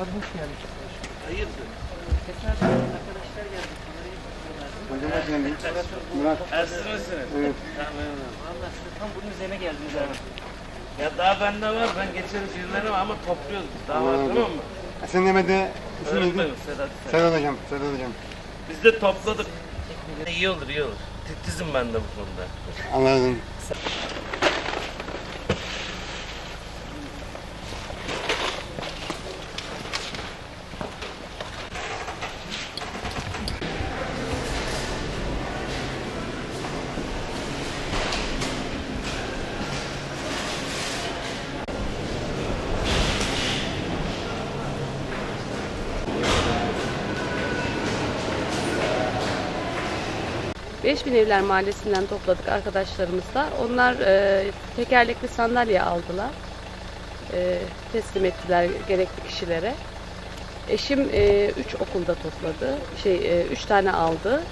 Abi hoş geldin. Hayırdır? Tesadüfen arkadaşlar geldi. Kamerayı tutuyorlar. Murat. Ersin misiniz? Evet. Tamam. Valla siz tam bunun üzerine geldiniz abi. Ya daha bende var. Ben geçeriz yıllarım ama topluyoruz. Daha var tamam mı? Sen demedi. İsim neydi? Sedat. Sedat hocam. Sedat hocam. Biz de topladık. İyi olur iyi olur. Titizim ben de bu konuda. Anladım. Beşbin Evler Mahallesi'nden topladık arkadaşlarımızla. Onlar e, tekerlekli sandalye aldılar. E, teslim ettiler gerekli kişilere. Eşim e, üç okulda topladı. Şey, e, üç tane aldı.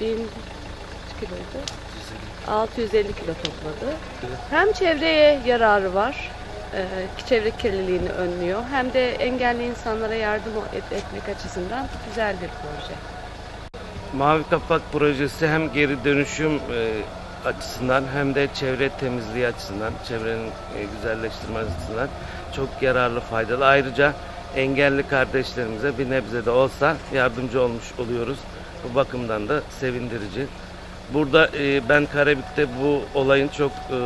Bin kaç kiloydu? 650 kilo topladı. Hem çevreye yararı var, e, çevre kirliliğini önlüyor, hem de engelli insanlara yardım et- etmek açısından güzel bir proje. Mavi Kapak projesi hem geri dönüşüm e, açısından hem de çevre temizliği açısından, çevrenin e, güzelleştirme açısından çok yararlı, faydalı. Ayrıca engelli kardeşlerimize bir nebze de olsa yardımcı olmuş oluyoruz. Bu bakımdan da sevindirici. Burada e, ben Karabük'te bu olayın çok e,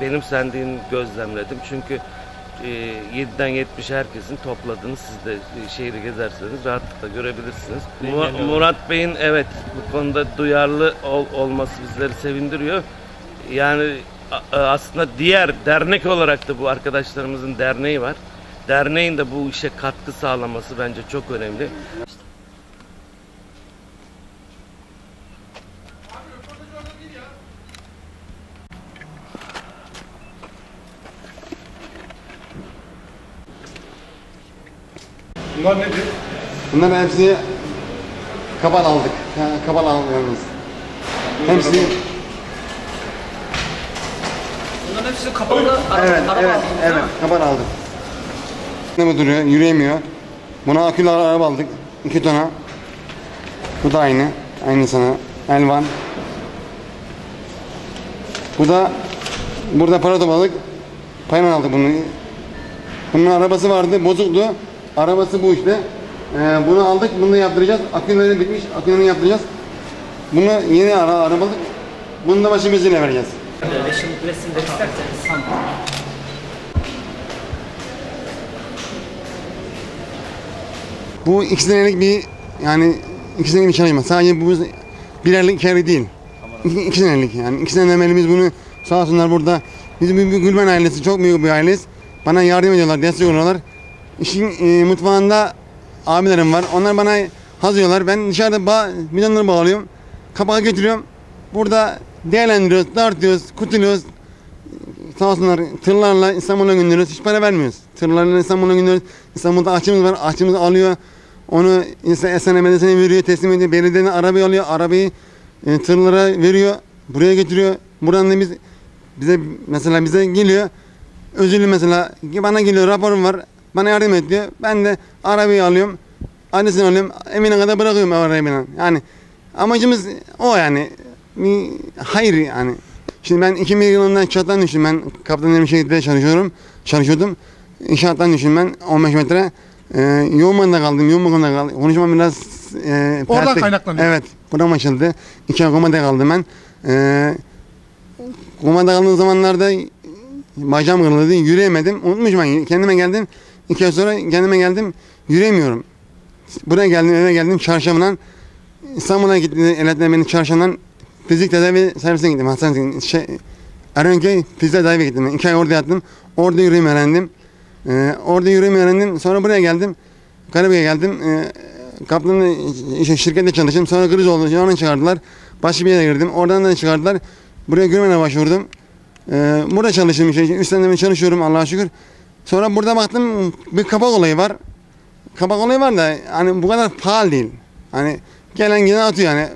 benimsendiğini gözlemledim. Çünkü e, 7'den 70 herkesin topladığını siz de e, şehri gezerseniz rahatlıkla görebilirsiniz. Mu- Murat Bey'in evet bu konuda duyarlı ol- olması bizleri sevindiriyor. Yani a- aslında diğer dernek olarak da bu arkadaşlarımızın derneği var. Derneğin de bu işe katkı sağlaması bence çok önemli. Bunlar nedir? Bunların hepsi kabal aldık. Ha, kabal alıyoruz. Hepsi Bunların hepsi kapalı araba, evet araba evet değil evet mi? kabal aldık. Ne bu duruyor? Yürüyemiyor. Buna akülü araba aldık. iki tona. Bu da aynı. Aynı sana. Elvan. Bu da burada para topladık. Payman aldık bunu. Bunun arabası vardı, bozuktu. Arabası bu işte. Ee, bunu aldık, bunu da yaptıracağız. Aküleri bitmiş, akülerini yaptıracağız. Bunu yeni ara arabalık. Bunu da vereceğiz. Resimleri isterseniz sandım. Bu iki senelik bir yani iki senelik bir çalışma. Sadece bu birerlik aylık değil. İki, iki senelik yani. iki sene emelimiz bunu sağ olsunlar burada. Biz bir, bir Gülben ailesi çok büyük bir aileyiz. Bana yardım ediyorlar, destek oluyorlar. İşin e, mutfağında abilerim var. Onlar bana hazırlıyorlar. Ben dışarıda bağ, bidonları bağlıyorum. Kapağı götürüyorum. Burada değerlendiriyoruz, tartıyoruz, kutuluyoruz. Sağ olsunlar tırlarla İstanbul'a gönderiyoruz. Hiç para vermiyoruz. Tırlarla İstanbul'a gönderiyoruz. İstanbul'da ahçımız var. Ahçımız alıyor. Onu Esen Belediyesi'ne veriyor, teslim ediyor. Belediyenin arabayı alıyor. Arabayı e, tırlara veriyor. Buraya getiriyor. Buradan da biz bize mesela bize geliyor. Özürlü mesela bana geliyor raporum var. Bana yardım et diyor. Ben de arabayı alıyorum. Adresini alıyorum. Evine kadar bırakıyorum arabayı. Yani amacımız o yani. Bir hayır yani. Şimdi ben 2000 yılında inşaattan düştüm. Ben Kaptan Demirşehir'de çalışıyorum. Çalışıyordum. İnşaattan düştüm ben 15 metre. Ee, yoğun bakımda kaldım. Yoğun bakımda kaldım. Konuşmam biraz e, Oradan pertek- kaynaklanıyor. Evet. Buram açıldı. İki ay komada kaldım ben. Ee, komada kaldığım zamanlarda bacağım kırıldı. Yürüyemedim. Unutmuşum ben. Kendime geldim. İki ay sonra kendime geldim. Yürüyemiyorum. Buraya geldim, eve geldim çarşafından. İstanbul'a gittim. Eletler beni çarşafından fizik tedavi servisine gittim. Hastaneye. Şey, Erenköy fizik tedavi gittim. İki ay orada yattım. Orada yürüymeyi öğrendim. Ee, orada yürüymeyi öğrendim. Sonra buraya geldim. Karabük'e geldim. Ee, Kaplan'ın işte şirkette çalıştım. Sonra kriz oldu. Oradan çıkardılar. Başka bir yere girdim. Oradan da çıkardılar. Buraya görmene başvurdum. Ee, burada çalıştım. Işte. Ben çalışıyorum Allah'a şükür. Sonra burada baktım bir kapak olayı var. Kapak olayı var da hani bu kadar pahalı değil. Hani gelen giden atıyor yani.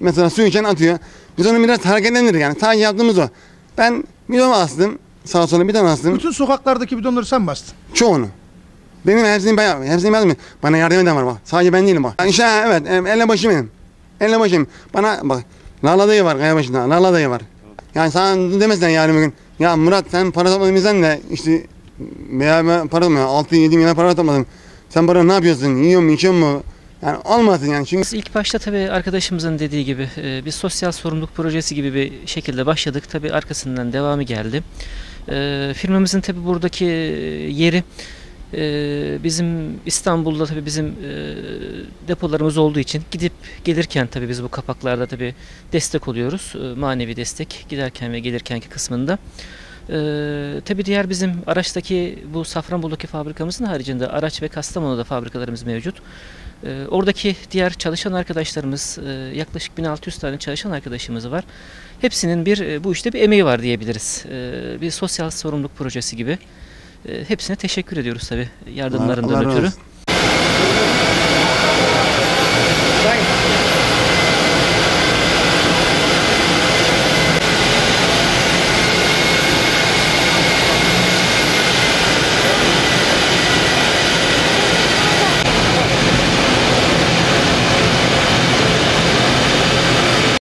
Mesela su içen atıyor. Biz onu biraz hareketlendirdik yani. Sadece yaptığımız o. Ben bidon astım. Sağa sola bidon astım. Bütün sokaklardaki bidonları sen bastın. Çoğunu. Benim hepsini ben hepsini ben mi? Bana yardım eden var bak. Sadece ben değilim bak. Yani işte evet elle başı benim. Elle başım. Bana bak. Lala dayı var kaya başında. Lala dayı var. Yani sana demesen yarın bir gün. Ya Murat sen para topladın bizden de işte veya ben para toplamıyorum. 6 7 milyon para topladım. Sen para ne yapıyorsun? Yiyor mu, içiyor mu? Yani olmasın yani. Çünkü Biz ilk başta tabii arkadaşımızın dediği gibi e, bir sosyal sorumluluk projesi gibi bir şekilde başladık. Tabii arkasından devamı geldi. E, firmamızın tabii buradaki yeri e, bizim İstanbul'da tabii bizim depolarımız olduğu için gidip gelirken tabii biz bu kapaklarda tabii destek oluyoruz. Manevi destek giderken ve gelirkenki kısmında. Ee, tabii diğer bizim araçtaki bu Safranbolu'daki fabrikamızın haricinde araç ve Kastamonu'da fabrikalarımız mevcut. Ee, oradaki diğer çalışan arkadaşlarımız e, yaklaşık 1600 tane çalışan arkadaşımız var. Hepsinin bir e, bu işte bir emeği var diyebiliriz. Ee, bir sosyal sorumluluk projesi gibi. Ee, hepsine teşekkür ediyoruz tabii yardımlarından Allah ötürü. olsun.